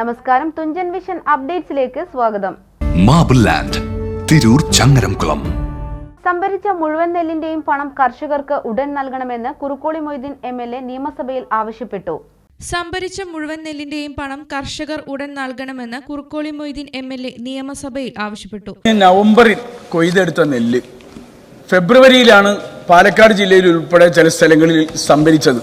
നമസ്കാരം തുഞ്ചൻ വിഷൻ അപ്ഡേറ്റ്സിലേക്ക് സ്വാഗതം. Marble land Tirur Changaramkulam. സംഭരിച്ച മുഴുവൻ നെല്ലിന്റെയും പണം കർഷകർക്ക് ഉടൻ നൽകണമെന്ന് Kurukkoli Moideen M L A നിയമസഭയിൽ ആവശ്യപ്പെട്ടു. സംഭരിച്ച മുഴുവൻ നെല്ലിന്റെയും പണം കർഷകർ ഉടൻ നൽകണമെന്ന് Kurukkoli Moideen M L A നിയമസഭയിൽ ആവശ്യപ്പെട്ടു. നവംബറിൽ കൊയ്തെടുത്ത നെല്ല് ഫെബ്രുവരിയിലാണ് പാലക്കാട് ജില്ലയിൽ ഉൾപ്പെടെ ചില സ്ഥലങ്ങളിൽ സംഭരിച്ചത്.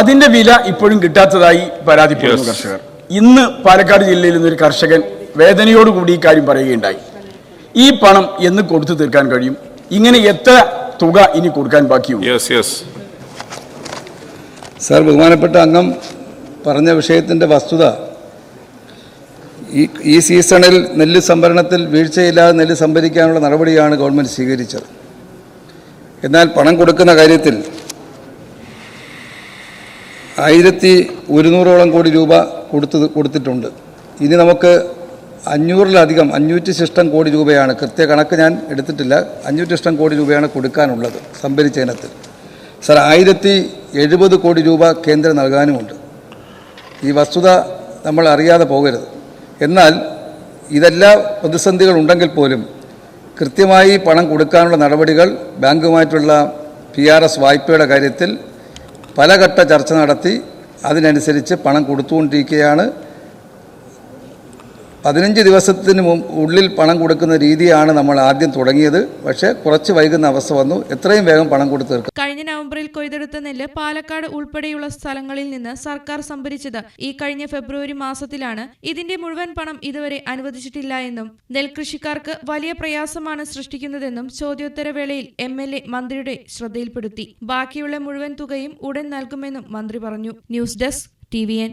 അതിന്റെ വില ഇപ്പോഴും കിട്ടാത്തതായി പരാതിപ്പെടുന്നു കർഷകർ. ഇന്ന് പാലക്കാട് ജില്ലയിൽ നിന്നൊരു കർഷകൻ വേദനയോടുകൂടി ഈ കാര്യം പറയുകയുണ്ടായി. ഈ പണം എന്ന് കൊടുത്തു തീർക്കാൻ കഴിയും. ഇങ്ങനെ എത്ര തുക ഇനി കൊടുക്കാൻ ബാക്കിയുണ്ട് യെസ് യെസ് സാർ ബഹുമാനപ്പെട്ട അംഗം പറഞ്ഞ വിഷയത്തിന്റെ വസ്തുത ഈ ഈ സീസണിൽ നെല്ല് സംഭരണത്തിൽ വീഴ്ചയില്ലാതെ നെല്ല് സംഭരിക്കാനുള്ള നടപടിയാണ് ഗവൺമെന്റ് സ്വീകരിച്ചത്. എന്നാൽ പണം കൊടുക്കുന്ന കാര്യത്തിൽ ആയിരത്തി ഒരുന്നൂറോളം കോടി രൂപ കൊടുത്തു കൊടുത്തിട്ടുണ്ട്. ഇനി നമുക്ക് അഞ്ഞൂറിലധികം അഞ്ഞൂറ്റി ശിഷ്ടം കോടി രൂപയാണ് കൃത്യ കണക്ക് ഞാൻ എടുത്തിട്ടില്ല അഞ്ഞൂറ്റി ഇഷ്ടം കോടി രൂപയാണ് കൊടുക്കാനുള്ളത് സംഭരിച്ച ഇനത്തിൽ സർ ആയിരത്തി എഴുപത് കോടി രൂപ കേന്ദ്രം നൽകാനുമുണ്ട്. ഈ വസ്തുത നമ്മൾ അറിയാതെ പോകരുത്. എന്നാൽ ഇതെല്ലാ പ്രതിസന്ധികൾ ഉണ്ടെങ്കിൽ പോലും കൃത്യമായി പണം കൊടുക്കാനുള്ള നടപടികൾ ബാങ്കുമായിട്ടുള്ള പി ആർ എസ് വായ്പയുടെ കാര്യത്തിൽ പലഘട്ട ചർച്ച നടത്തി അതിനനുസരിച്ച് പണം കൊടുത്തുകൊണ്ടിരിക്കുകയാണ് പതിനഞ്ച് ദിവസത്തിന് ഉള്ളിൽ പണം കൊടുക്കുന്ന രീതിയാണ് നമ്മൾ ആദ്യം തുടങ്ങിയത്. പക്ഷേ കുറച്ച് വൈകുന്ന അവസ്ഥ വന്നു. എത്രയും വേഗം പണം കൊടുത്തു തീർക്കും. കഴിഞ്ഞ നവംബറിൽ കൊയ്തെടുത്ത നെല്ല് പാലക്കാട് ഉൾപ്പെടെയുള്ള സ്ഥലങ്ങളിൽ നിന്ന് സർക്കാർ സംഭരിച്ചത് ഈ കഴിഞ്ഞ ഫെബ്രുവരി മാസത്തിലാണ്. ഇതിന്റെ മുഴുവൻ പണം ഇതുവരെ അനുവദിച്ചിട്ടില്ല എന്നും നെൽകൃഷിക്കാർക്ക് വലിയ പ്രയാസമാണ് സൃഷ്ടിക്കുന്നതെന്നും ചോദ്യോത്തരവേളയിൽ എം എൽ എ മന്ത്രിയുടെ ശ്രദ്ധയിൽപ്പെടുത്തി. ബാക്കിയുള്ള മുഴുവൻ തുകയും ഉടൻ നൽകുമെന്നും മന്ത്രി പറഞ്ഞു. News desk T V N.